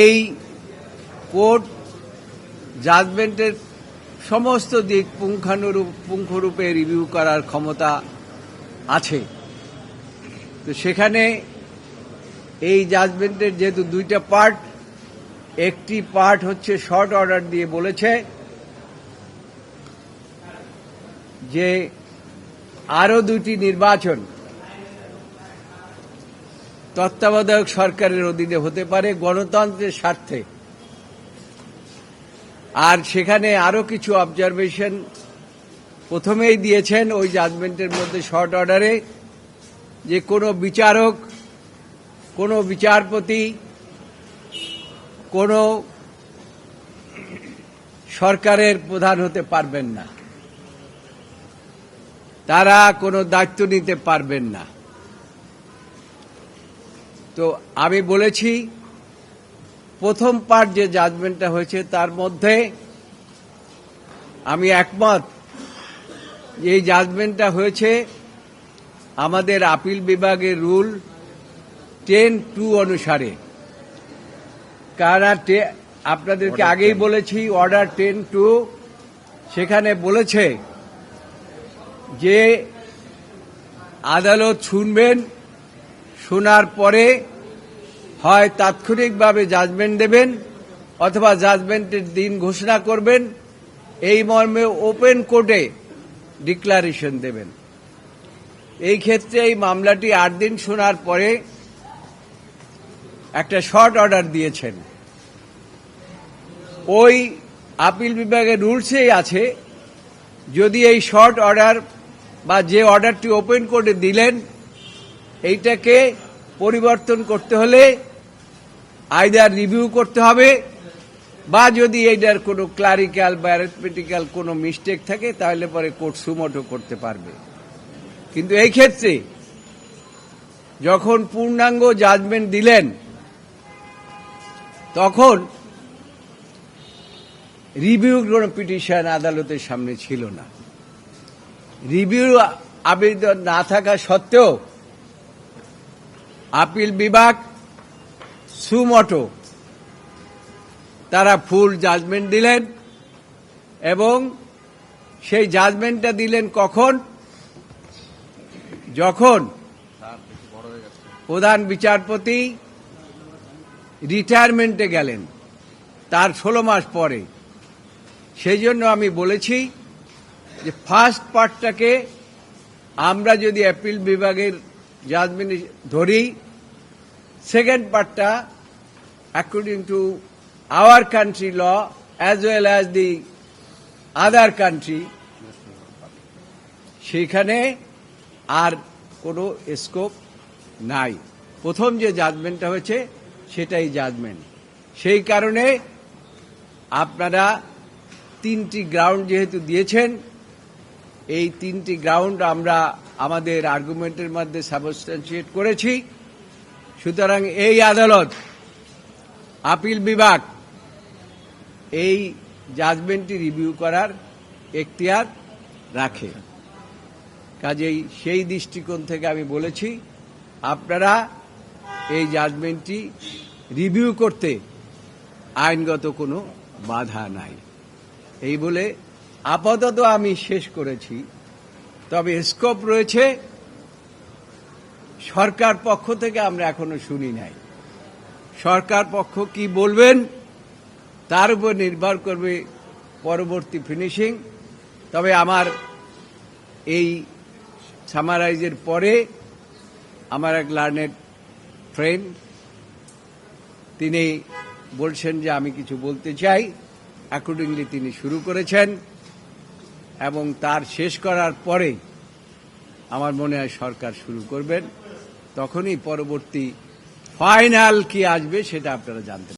এই কোর্ট জাজমেন্টের সমস্ত দিক পুঙ্খানুরূপ, পুঙ্খরূপে রিভিউ করার ক্ষমতা আছে। তো সেখানে এই জাজমেন্টের যেহেতু দুইটা পার্ট একটি পার্ট হচ্ছে শর্ট অর্ডার দিয়ে বলেছে যে আরও দুটি নির্বাচন তত্ত্বাবধায়ক সরকারের অধীনে হতে পারে গণতন্ত্রের স্বার্থে। আর সেখানে আরও কিছু অবজারভেশন প্রথমেই দিয়েছেন ওই জাজমেন্টের মধ্যে শর্ট অর্ডারে যে কোনো বিচারক, কোনো বিচারপতি, কোনো সরকারের প্রধান হতে পারবেন না। তারা কোনো দায়িত্ব নিতে পারবেন না। তো আমি বলেছি প্রথম পার্ট যে জাজমেন্টটা হয়েছে তার মধ্যে আমি একমত এই জাজমেন্টটা হয়েছে আমাদের আপিল বিভাগের রুল টেন টু অনুসারে। কারা আপনাদেরকে আগেই বলেছি অর্ডার টেন টু সেখানে বলেছে যে আদালত শুনবেন শোনার পরে হয় তাৎক্ষণিকভাবে জাজমেন্ট দেবেন অথবা জাজমেন্টের দিন ঘোষণা করবেন। এই মর্মে ওপেন কোর্টে ডিক্লারেশন দেবেন। এই ক্ষেত্রে এই মামলাটি আট দিন শোনার পরে একটা শর্ট অর্ডার দিয়েছেন। ওই আপিল বিভাগের রুলসেই আছে, যদি এই শর্ট অর্ডার বা যে অর্ডারটি ওপেন কোর্টে দিলেন এইটাকে পরিবর্তন করতে হলে আইদার রিভিউ করতে হবে, বা যদি এইটার কোনো ক্লারিক্যাল বা অ্যারিথমেটিক্যাল কোনো মিস্টেক থাকে, তাহলে পরে কোর্ট সুমোটো করতে পারবে। কিন্তু এই ক্ষেত্রে যখন পূর্ণাঙ্গ জাজমেন্ট দিলেন, তখন রিভিউ কোনো পিটিশন আদালতের সামনে ছিল না। রিভিউ আবেদন না থাকা সত্ত্বেও আপিল বিভাগ, সুমটো। তারা ফুল জাজমেন্ট দিলেন এবং সেই জাজমেন্টটা দিলেন কখন? যখন প্রধান বিচারপতি রিটায়ারমেন্টে গেলেন, তার ষোলো মাস পরে। সেই জন্য আমি বলেছি যে ফার্স্ট পার্টটাকে আমরা যদি অ্যাপিল বিভাগের জাজমেন্ট ধরি সেকেন্ড পার্টটা according to our country law as well as the other country সেখানে আর কোনো স্কোপ নাই। প্রথম যে জাজমেন্টটা হয়েছে, সেটাই জাজমেন্ট সেই কারণে আপনারা তিনটি গ্রাউন্ড যেহেতু দিয়েছেন এই তিনটি গ্রাউন্ড আমরা আমাদের আর্গুমেন্টের মধ্যে সাবস্টান্সিয়েট করেছি। সুতরাং এই আদালত, আপিল বিভাগ, এই জাজমেন্টটি রিভিউ করার এখতিয়ার রাখে। কাজেই সেই দৃষ্টিকোণ থেকে আমি বলেছি, আপনারা এই জাজমেন্টটি রিভিউ করতে আইনগত কোনো বাধা নাই। এই বলে আপাতত আমি শেষ করেছি। তবে স্কোপ রয়েছে। সরকার পক্ষ থেকে আমরা এখনও শুনি নাই। সরকার পক্ষ কি বলবেন, তার উপর নির্ভর করবে পরবর্তী ফিনিশিং তবে আমার এই সামারাইজের পরে আমার এক লার্নেড ফ্রেন্ড তিনি বলছেন যে আমি কিছু বলতে চাই। অ্যাকর্ডিংলি তিনি শুরু করেছেন। এবং তার শেষ করার পরে আমার মনে হয় সরকার শুরু করবেন। তখনই পরবর্তী ফাইনাল কি আসবে সেটা আপনারা জানতে